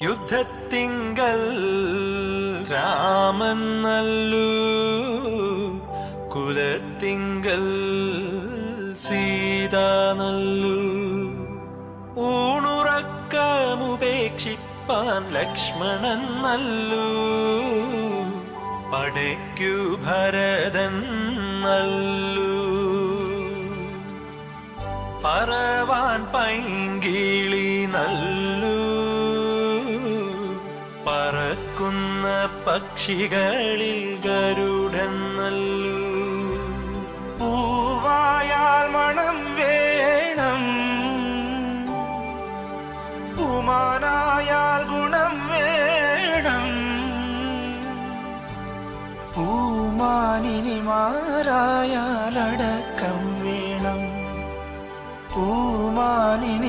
യുദ്ധത്തിങ്കൽ രാമൻ നല്ലു കുലത്തിങ്കൽ സീത നല്ലു. ഊണുറക്കമുപേക്ഷിപ്പാൻ ലക്ഷ്മണൻ നല്ലു പടയ്ക്കു ഭരതൻ നല്ലു പറവാൻ പൈങ്കിളി നല്ലു. പറക്കുന്ന പക്ഷികളിൽ ഗരുഡൻ നല്ലു പൂവായാൽ മണം വേണം. പൂമാനായാൽ ഗുണം വേണം. പൂമാനിനിമാരായാൽ അടക്കം വേണം. പൂമാനിനിമാരാ